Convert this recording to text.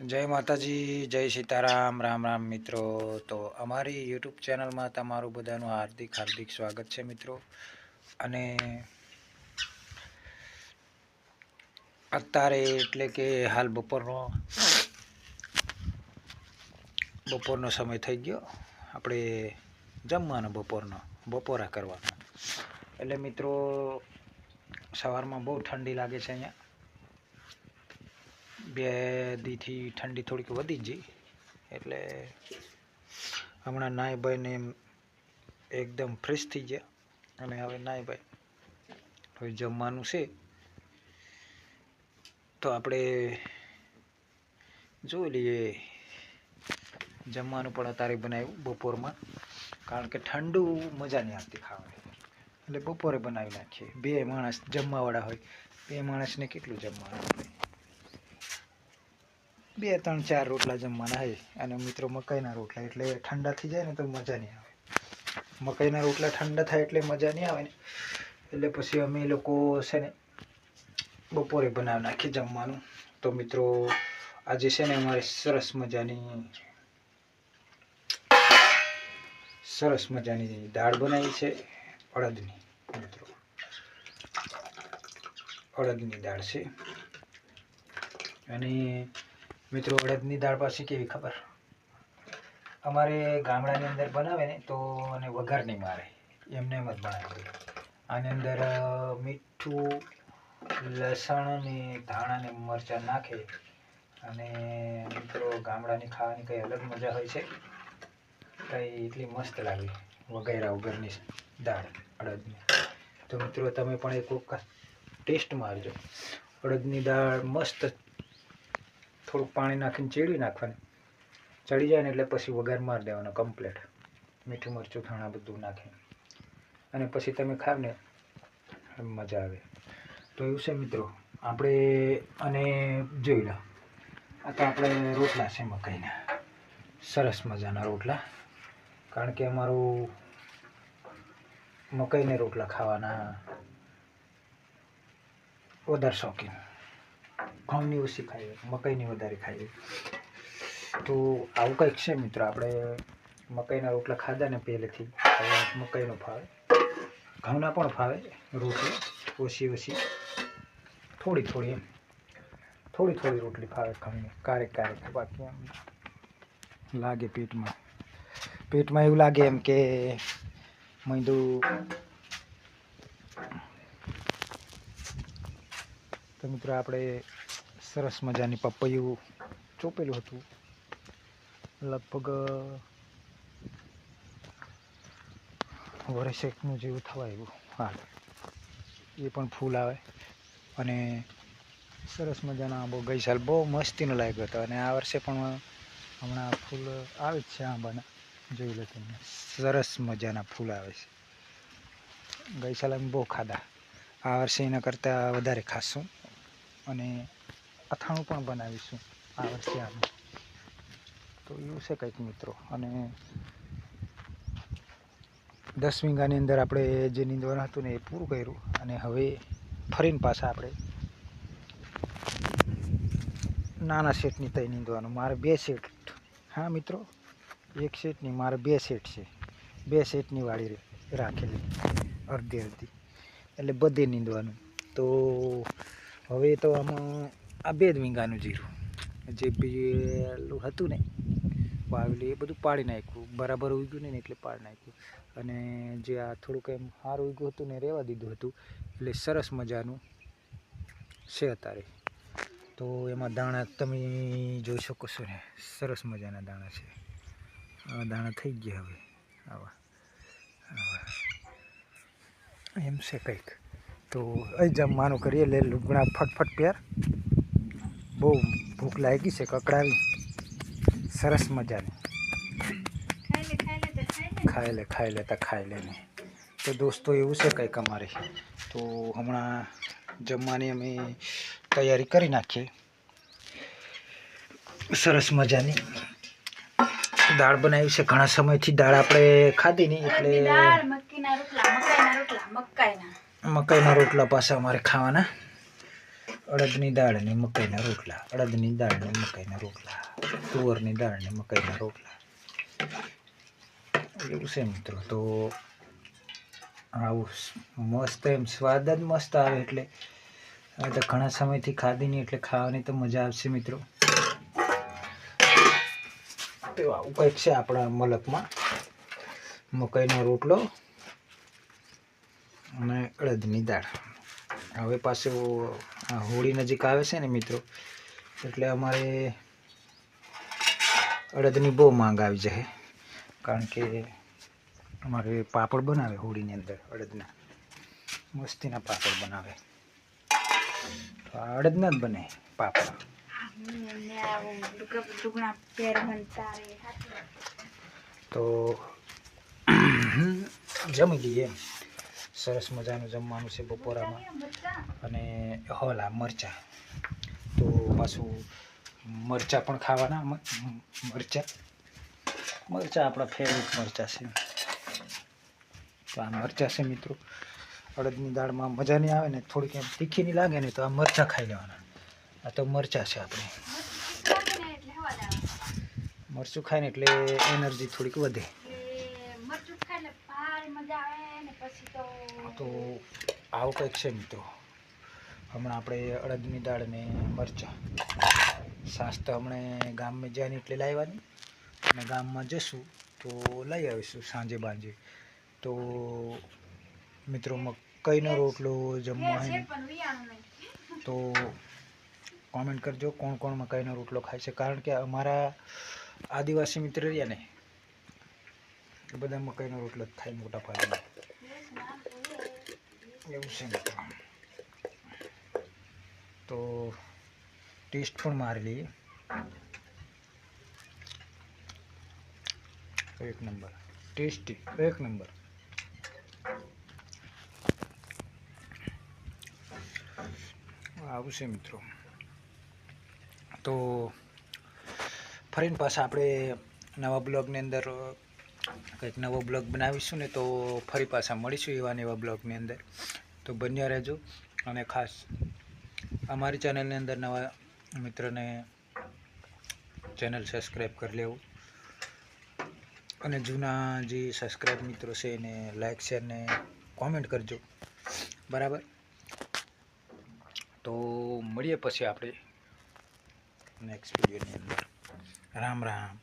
જય માતાજી, જય સીતારામ, રામ રામ મિત્રો. તો અમારી યુટ્યુબ ચેનલમાં તમારું બધાનું હાર્દિક હાર્દિક સ્વાગત છે મિત્રો. અને અત્યારે એટલે કે હાલ બપોરનો બપોરનો સમય થઈ ગયો. આપણે જમવાનો બપોરનો, બપોરા કરવાનો. એટલે મિત્રો, સવારમાં બહુ ઠંડી લાગે છે અહીંયા. બે દીથી ઠંડી થોડીક વધી ગઈ. એટલે હમણાં નાય ભાઈને એમ એકદમ ફ્રેશ થઈ ગયા. અને હવે નાય ભાઈ હવે જમવાનું છે. તો આપણે જોઈ લઈએ જમવાનું પણ અત્યારે બનાવ્યું બપોરમાં. કારણ કે ઠંડુ મજા નહીં આવતી ખાવાની. એટલે બપોરે બનાવી નાખીએ. બે માણસ જમવાવાળા હોય. બે માણસને કેટલું જમવાનું આપણે બે ત્રણ ચાર રોટલા જમવાના હોય અને મિત્રો મકાઈના રોટલા, એટલે ઠંડા થઈ જાય ને તો મજા નહીં આવે. મકાઈના રોટલા ઠંડા થાય એટલે મજા નહીં આવે ને. એટલે પછી અમે લોકો છે ને બપોરે બનાવી નાખીએ જમવાનું. તો મિત્રો, આજે છે ને અમારે સરસ મજાની સરસ મજાની દાળ બનાવી છે, અડદની, મિત્રો. અડદની દાળ છે. અને મિત્રો, અડદની દાળ પાછી કેવી ખબર? અમારે ગામડાની અંદર બનાવે ને તો અને વઘાર નહીં મારે. એમને એમ જ બનાવે આની અંદર મીઠું, લસણ ને ધાણા ને મરચાં નાખે. અને મિત્રો, ગામડાની ખાવાની કંઈ અલગ મજા હોય છે? કંઈ એટલી મસ્ત લાગે વગેરા વગરની દાળ, અડદની. તો મિત્રો, તમે પણ એક વખત ટેસ્ટ મારજો અડદની દાળ મસ્ત થોડુંક પાણી નાખીને ચેડી નાખવાની. ચડી જાય ને એટલે પછી વઘાર મારી દેવાનો કમ્પ્લેટ મીઠું મરચું, ધાણા બધું નાખીને. અને પછી તમે ખાવ ને, મજા આવે. તો એવું છે મિત્રો, આપણે અને જોઈ લો. આ તો આપણે રોટલા છે મકાઈના. સરસ મજાના રોટલા. કારણ કે અમારું મકાઈને રોટલા ખાવાના વધારે શોખીન. ઘઉંની ઓછી ખાઈએ, મકાઈની વધારે ખાઈએ. તો આવું કંઈક છે મિત્રો, આપણે મકાઈના રોટલા ખાધા ને પહેલેથી મકાઈનો ફાવે ઘઉંના પણ ફાવે રોટલી ઓછી ઓછી. થોડી થોડી એમ. થોડી થોડી રોટલી ફાવે ઘઉંની, કારેક કારેક. બાકી એમ લાગે પેટમાં. પેટમાં એવું લાગે એમ કે મૈદું તો મિત્રો, આપણે સરસ મજાની પપૈયું ચોપેલું હતું. લગભગ વરસેકનું જેવું થવા આવ્યું હાલ એ પણ ફૂલ આવે. અને સરસ મજાના આંબો. ગઈ સાલ બહુ મસ્તીનો લાગ્યો હતો. અને આ વર્ષે પણ હમણાં ફૂલ આવે જ છે આંબાના. જોઈ લો તમને સરસ મજાના ફૂલ આવે છે. ગઈ સાલ અમે બહુ ખાધા. આ વર્ષે એના કરતાં વધારે ખાશું. અને અથાણું પણ બનાવીશું આ વર્ષે આનું તો એવું છે કંઈક મિત્રો. અને દસ વીંગાની અંદર આપણે જે નીંદવાનું હતું ને એ પૂરું કર્યું. અને હવે ફરીને પાછા આપણે નાના સેટની તઈ નીંદવાનું. મારે બે સેટ હા મિત્રો? એક સેટની મારે બે સેટ છે. બે સેટની વાળી રાખેલી. અડધી અડધી. એટલે બધે નીંદવાનું. તો હવે તો આમાં આ બે જ વીંગાનું જીરું. જે પેલું હતું ને, વાવેલું, એ બધું પાડી નાખ્યું. બરાબર ઉગ્યું નહીં એટલે પાડી નાખ્યું. અને જે આ થોડુંક એમ હાર ઉગ્યું હતું ને રહેવા દીધું હતું. એટલે સરસ મજાનું છે અત્યારે. તો એમાં દાણા તમે જોઈ શકો છો ને, સરસ મજાના દાણા છે. આ દાણા થઈ ગયા હવે. આવા. એમ છે કંઈક. તો અહીં જમવાનું કરીએ એટલે લુગણા ફટફટ પહેર. બહુ ભૂખ લાગી છે કકડાવી સરસ મજાની. ખાઈ લે ખાઈ લેતા ખાઈ લે. નહીં તો દોસ્તો એવું છે કંઈક અમારે. તો હમણાં જમવાની અમે તૈયારી કરી નાખીએ. સરસ મજાની. દાળ બનાવી છે. ઘણા સમયથી દાળ આપણે ખાધી નહીં એટલે મકાઈના રોટલા પાસે મકાઈના રોટલા પાછા અમારે ખાવાના. અડદની દાળ અને મકાઈના રોટલા, અડદની દાળ અને મકાઈના રોટલા, તુવરની દાળ અને મકાઈના રોટલા. એવું છે મિત્રો, તો આવું મસ્ત એમ સ્વાદ જ મસ્ત આવે એટલે. હવે તો ઘણા સમયથી ખાધી નહીં એટલે ખાવાની તો મજા આવશે મિત્રો. તો આવું કંઈક છે આપણા મલકમાં. મકાઈનો રોટલો અને અડદની દાળ. હવે પાછું હોળી નજીક આવે છે ને મિત્રો, એટલે અમારે અડદની બહુ માંગ આવી જાય. કારણ કે અમારે પાપડ બનાવે હોળીની અંદર, અડદના. મસ્તીના પાપડ બનાવે. તો આ અડદના જ બને પાપડ. તો જમી લઈએ. સરસ મજાનું જમવાનું છે બપોરામાં. અને હોલા, મરચાં. તો પાછું મરચાં પણ ખાવાના મરચાં. મરચાં આપણા ફેવરેટ મરચાં છે. તો આ મરચાં છે મિત્રો. અડદની દાળમાં મજા નહીં આવે ને, થોડીક એમ તીખી નહીં લાગે ને, તો આ મરચાં ખાઈ લેવાના. આ તો મરચાં છે આપણે. મરચું ખાય ને એટલે એનર્જી થોડીક વધે. મરચું ખાય એટલે મજા આવે. તો આવું કંઈક છે મિત્રો. હમણાં આપણે અડદની દાળ ને મરચાં. સાસ તો હમણાં ગામમાં જ્યાં એટલે લાવવાની અને ગામમાં જશું તો લઈ આવીશું સાંજે બાંજે. તો મિત્રો મકાઈનો રોટલો જમવા નહીં તો કોમેન્ટ કરજો કોણ કોણ મકાઈનો રોટલો ખાય છે. કારણ કે અમારા આદિવાસી મિત્ર રહ્યા ને, એ બધા મકાઈનો રોટલો જ ખાય મોટા ભાગે એવું છે મિત્રો તો ટેસ્ટ પણ મારી લઈએ. એક નંબર. ટેસ્ટી. એક નંબર. આવું છે મિત્રો. તો ફરીને પાછા આપણે નવા બ્લોગની અંદર કંઈક નવો બ્લોગ બનાવીશું ને તો ફરી પાછા મળીશું એવા ને એવા બ્લોગની અંદર. તો બન્યા રહેજો અને ખાસ અમારી ચેનલની અંદર નવા મિત્રને ચેનલ સબસ્ક્રાઈબ કરી લેવું. અને જૂના જે સબસ્ક્રાઈબ મિત્રો છે એને લાઈક, શેર ને કોમેન્ટ કરજો. બરાબર? તો મળીએ પછી આપણે નેક્સ્ટ વિડીયોની અંદર. રામ રામ.